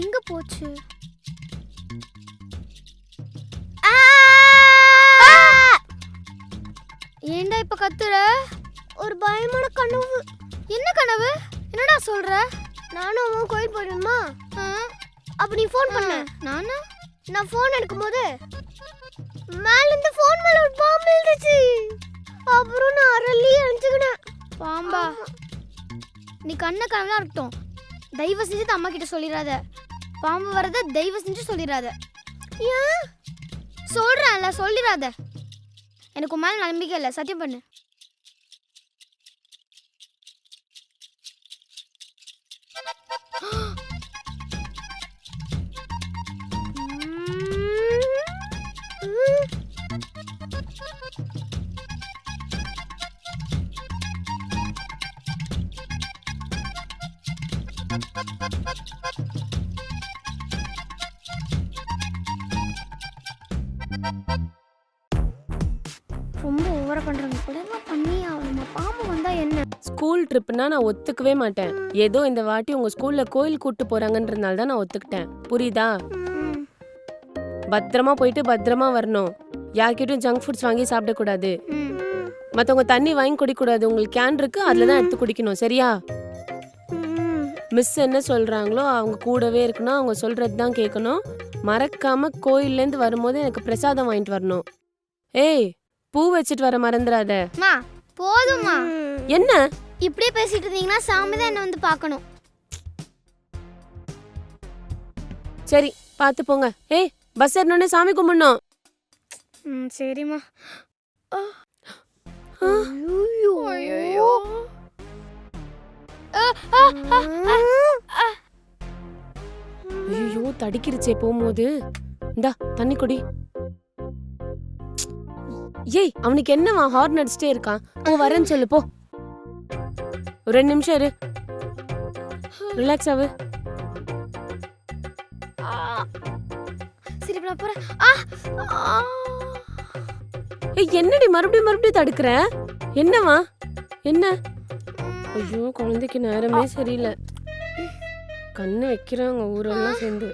எங்க போச்சு? ஏன்டா இப்ப கத்துற? ஒரு பயமான கனவு. என்ன கனவு? என்னடா சொல்ற? நானும் அவன் கோயில் போயிடுமா அப்ப நீ ஃபோன் பண்ண. நானா? நான் ஃபோன் எடுக்கும்போது மேல இருந்து ஃபோன் மேல ஒரு பாம்பு இருந்துச்சு அப்புறம் நான் அரளி அழிச்சுக்கினேன் பாம்பா. நீ கண்ண கனவுலாம் இருக்கட்டும் தயவு செஞ்சு அம்மா கிட்ட சொல்லிடாத. பாம்பு வரத தயவு செஞ்சு சொல்லிடாத. ஏன் சொல்றேன்ல சொல்லிடாத. எனக்கு உன் மேல நம்பிக்கை இல்லை சத்தியம் பண்ணு. ரொம்ப ஓவரா பண்றாங்க. கூடவா பண்ணி ஆகணுமா பாம்பு வந்தா என்ன? ஸ்கூல் ட்ரிப்னா நான் ஒத்துக்கவே மாட்டேன். ஏதோ இந்த வாட்டி உங்க ஸ்கூல்ல கோயில் கூட்டு போறாங்கன்றதுனால தான் நான் ஒத்துக்கிட்டேன். புரியுதா? பத்திரமா போயிட்டு பத்திரமா வரணும். யார்கிட்டயும் ஜங்க் ஃபுட்ஸ் வாங்கி சாப்பிடக்கூடாது. ம். மத்தவங்க தண்ணி வாங்கி குடிக்கக்கூடாது. உங்களுக்கு கேன் இருக்கு அதுல தான் எடுத்து குடிக்கணும். சரியா. மிஸ் என்ன சொல்றாங்களோ அவங்க கூடவே இருக்கணும் அவங்க சொல்றது தான் கேட்கணும். மறக்காம கோயில்ல இருந்து வரும்போது எனக்கு பிரசாதம் வாங்கிட்டு வரணும். ஏய் பூ வச்சுட்டு வர மறந்துடாத அம்மா போதும்மா. என்ன? இப்படியே பேசிட்டு இருந்தீங்கன்னா சாமி தான் என்ன வந்து பார்க்கணும். சரி பார்த்து போங்க. ஏய் பஸ் ஏறணுன்னே சாமி கும்பிடணும். ம் சரிம்மா. ஆ. ஐயோ. ஐயோ தடிக்கிருச்சே போகும்போது. இந்தா தண்ணி குடி. ஏய் அவனுக்கு என்னவா ஹார்ன் அடிச்சிட்டே இருக்கான்? போ வரேன்னு சொல்லு போ. ரெண்டு நிமிஷம் இரு. ரிலாக்ஸ் ஆகு சரி நான் போறேன். ஏய் என்னடி மறுபடியும் மறுபடியும் தடுக்கிற? என்னவா? என்ன? ஐயோ குழந்தைக்கு நேரமே சரியில்லை. கண்ணு வைக்கிறாங்க ஊரெல்லாம் சேர்ந்து.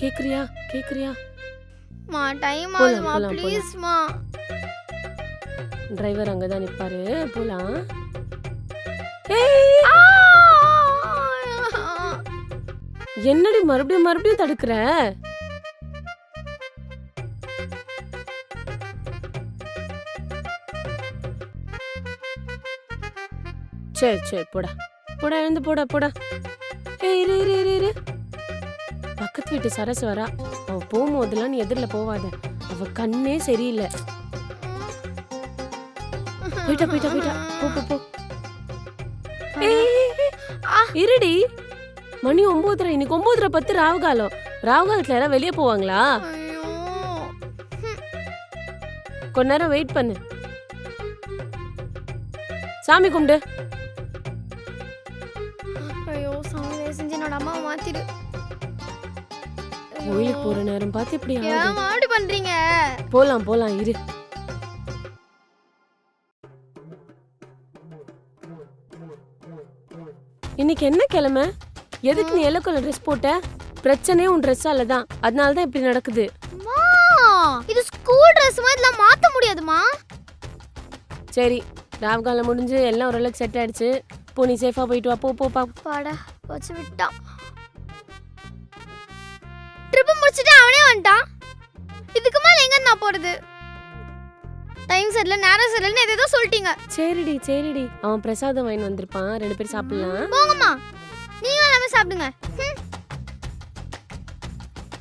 கேக்குறியா? கேக்குறியா? மா டைம் போலாம், ஆகுதுமா போலாம், ப்ளீஸ்மா டிரைவர் அங்கதான் நிப்பாரு. போலாம். ஏய் என்னடி மறுபடியும் மறுபடியும் தடுக்கிற? சரி சரி போடா. போடா எழுந்து போடா போடா. ஏய் இரு இரு இரு இரு. பக்கத்து வீட்டு சரசு வரா. அவ போகும்போதெல்லாம் நீ எதிரில் போவாத. அவ கண்ணே சரியில்லை. போயிட்டா போயிட்டா போயிட்டா. போ போ போ. இருடி. மணி ஒன்பதரை இன்னைக்கு ஒன்பதரை பத்து ராவுகாலம். ராவுகாலத்துல யாராவது வெளியே போவாங்களா? கொஞ்ச நேரம் வெயிட் பண்ணு. சாமி கும்பிடு. தயவு செஞ்சு என்னோட அம்மாவை மாத்திடு கோயிலுக்கு போற நேரம் பார்த்து இப்படி. ஏன் பண்றீங்க? போலாம் போலாம் இரு. இன்னைக்கு என்ன கிழமை? எதுக்கு நீ எல்லோ கலர் ட்ரெஸ் போட்ட? பிரச்சனையே உன் ட்ரெஸ்ஸால தான். அதனால தான் இப்படி நடக்குது. இது ஸ்கூல் ட்ரெஸ் மாதிரி மாத்த முடியாதுமா சரி ராவ்காலம் முடிஞ்சு எல்லாம் ஓரளவுக்கு செட் ஆயிடுச்சு. போ நீ சேஃபா போயிட்டு வா. போ போ பா. பாடா வச்சு விட்டான். ட்ரிப் முடிச்சிட்டு அவனே வந்துட்டான். இதுக்கு மேல எங்க நான் போறது? டைம் சரியில்லை நேரம் சரியில்லைன்னு எதோ சொல்லிட்டீங்க. சரிடி சரிடி. அவன் பிரசாதம் வாங்கி வந்திருப்பான். ரெண்டு பேரும் சாப்பிடலாம். போங்கம்மா. நீங்க எல்லாமே சாப்பிடுங்க.